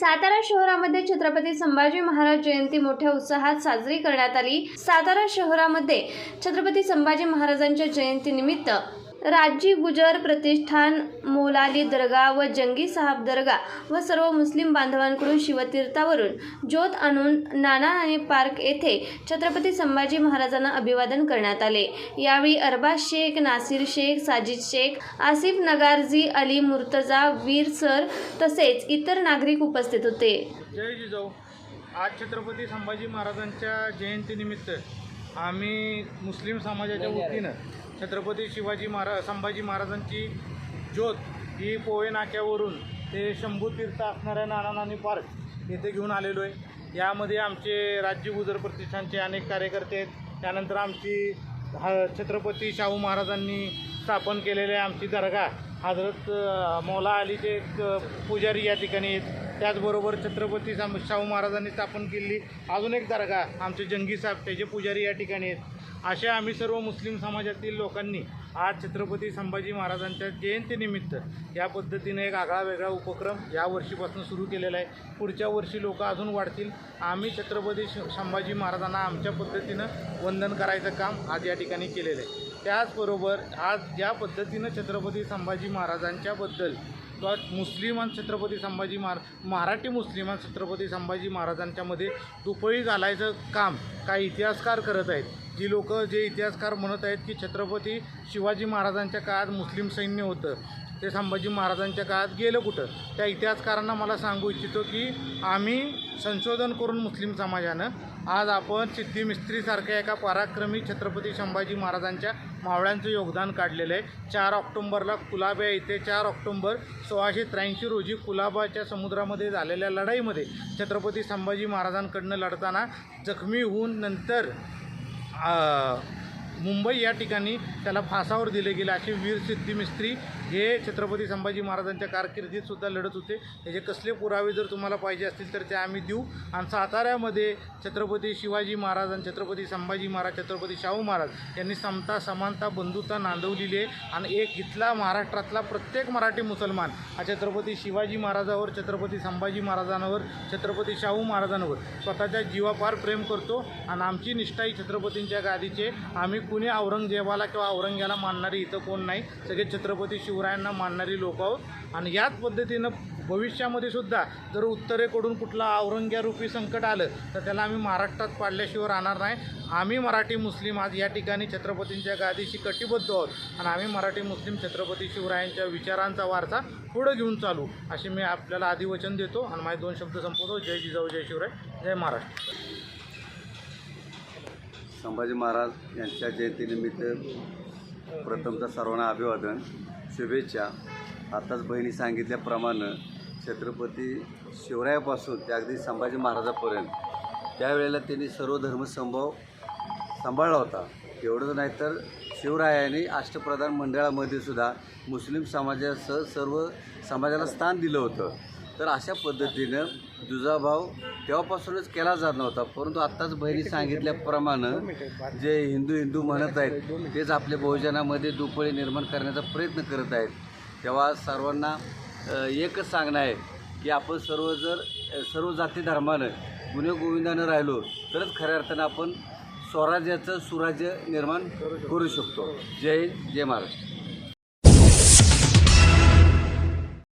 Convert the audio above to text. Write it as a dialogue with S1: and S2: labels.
S1: सातारा शहरामध्ये छत्रपती संभाजी महाराज जयंती मोठ्या उत्साहात साजरी करण्यात आली. सातारा शहरामध्ये छत्रपती संभाजी महाराजांच्या जयंतीनिमित्त राजी गुजर प्रतिष्ठान मोलाली दर्गा व जंगी साहब दर्गा व सर्व मुस्लिम बांधवांकडून शिवतीर्थावरून ज्योत आणून नाना आणि पार्क येथे छत्रपती संभाजी महाराजांना अभिवादन करण्यात आले. यावेळी अरबाज शेख नासिर शेख साजिद शेख आसिफ नगारजी अली मुर्तजा वीर सर तसेच इतर नागरिक उपस्थित होते.
S2: जय जिजाऊ. आज छत्रपती संभाजी महाराजांच्या जयंतीनिमित्त आम्ही मुस्लिम समाजाच्या वतीनं छत्रपती शिवाजी महाराज संभाजी महाराजांची ज्योत ही पोहे नाक्यावरून ते शंभू तीर्थ असणाऱ्या नाना नानी पार्क येथे घेऊन आलेलो आहे. यामध्ये आमचे राज्य गुजर प्रतिष्ठानचे अनेक कार्यकर्ते आहेत. त्यानंतर आमची हा छत्रपती शाहू महाराजांनी स्थापन केलेले आमची दर्गा. हजरत मौला अलीचे एक पुजारी या ठिकाणी आहेत. त्याचबरोबर छत्रपती साम शाहू महाराजांनी स्थापन केलेली अजून एक दर्गा आमचे जंगी साहेब त्याचे पुजारी या ठिकाणी आहेत. अशा आम्ही सर्व मुस्लिम समाजातील लोकांनी आज छत्रपती संभाजी महाराजांच्या जयंतीनिमित्त या पद्धतीने एक आगळा वेगळा उपक्रम या वर्षीपासून सुरू केलेला आहे. पुढच्या वर्षी लोक अजून वाढतील. आम्ही छत्रपती श- संभाजी महाराजांना आमच्या पद्धतीनं वंदन करायचं काम आज या ठिकाणी केलेलं आहे. त्याचबरोबर आज ज्या पद्धतीनं छत्रपती संभाजी महाराजांच्याबद्दल किंवा मुस्लिमान छत्रपती संभाजी महारा मराठी मुस्लिमान छत्रपती संभाजी महाराजांच्यामध्ये दुपळी घालायचं काम काही इतिहासकार करत आहेत. जी लोक जे इतिहासकार म्हणत आहेत की छत्रपती शिवाजी महाराजांच्या काळात मुस्लिम सैन्य होतं ते संभाजी महाराजांच्या काळात गेलं कुठं? त्या इतिहासकारांना मला सांगू इच्छितो की आम्ही संशोधन करून मुस्लिम समाजानं आज आपण सिद्धी मिस्त्रीसारख्या एका पराक्रमी छत्रपती संभाजी महाराजांच्या मावळ्यांचं योगदान काढलेलं आहे. चार ऑक्टोंबरला कुलाबा येथे चार ऑक्टोंबर सोळाशे त्र्याऐंशी रोजी कुलाबाच्या समुद्रामध्ये झालेल्या लढाईमध्ये छत्रपती संभाजी महाराजांकडनं लढताना जखमी होऊन नंतर आ, मुंबई या ठिकाणी त्याला फासावर दिले गेले. असे वीर सिद्धी मिस्त्री हे छत्रपती संभाजी महाराजांच्या कारकिर्दीत सुद्धा लढत होते. त्याचे कसले पुरावे जर तुम्हाला पाहिजे असतील तर ते आम्ही देऊ. आणि साताऱ्यामध्ये छत्रपती शिवाजी महाराज आणि छत्रपती संभाजी महाराज छत्रपती शाहू महाराज यांनी समता समानता बंधुता नांदवलेली आहे. आणि एक इथला महाराष्ट्रातला प्रत्येक मराठी मुसलमान हा छत्रपती शिवाजी महाराजावर छत्रपती संभाजी महाराजांवर छत्रपती शाहू महाराजांवर स्वतःच्या जीवापार प्रेम करतो. आणि आमची निष्ठा ही छत्रपतींच्या गादीचे आम्ही कुणी औरंगजेबाला किंवा औरंग्याला मानणारी इथं कोण नाही. सगळे छत्रपती शिवरायांना मानणारी लोक आहोत. आणि याच पद्धतीनं भविष्यामध्ये सुद्धा जर उत्तरेकडून कुठला औरंग्यारूपी संकट आलं तर त्याला आम्ही महाराष्ट्रात पाडल्याशिवाय राहणार नाही. आम्ही मराठी मुस्लिम आज या ठिकाणी छत्रपतींच्या गादीशी कटिबद्ध आहोत. आणि आम्ही मराठी मुस्लिम छत्रपती शिवरायांच्या विचारांचा वारसा पुढं घेऊन चालू असे मी आपल्याला अधिवचन देतो. आणि माझे दोन शब्द संपवतो. जय जिजाऊ जय शिवराय. जय महाराष्ट्र.
S3: संभाजी महाराज यांच्या जयंतीनिमित्त प्रथमतः सर्वांना अभिवादन शुभेच्छा. आताच बहिणी सांगितल्याप्रमाणे छत्रपती शिवरायापासून ते अगदी संभाजी महाराजापर्यंत. त्यावेळेला त्यांनी सर्व धर्मसंभाव सांभाळला होता. एवढंच नाही तर शिवरायाने अष्टप्रधान मंडळामध्ये सुद्धा मुस्लिम समाजासह सर्व समाजाला स्थान दिलं होतं. तर अशा पद्धतीनं दुजाभाव तेव्हापासूनच केला जात नव्हता परंतु आत्ताच बहिणी सांगितल्याप्रमाणे जे हिंदू हिंदू म्हणत आहेत तेच आपल्या बहुजनामध्ये दुपळी निर्माण करण्याचा प्रयत्न करत आहेत. तेव्हा सर्वांना एकच सांगणं आहे की आपण सर्व जर सर्व जाती धर्मानं गुन्हेगोविंदानं राहिलो तरच खऱ्या अर्थानं आपण स्वराज्याचं सुराज्य निर्माण करू शकतो. जय हिंद जय महाराष्ट्र.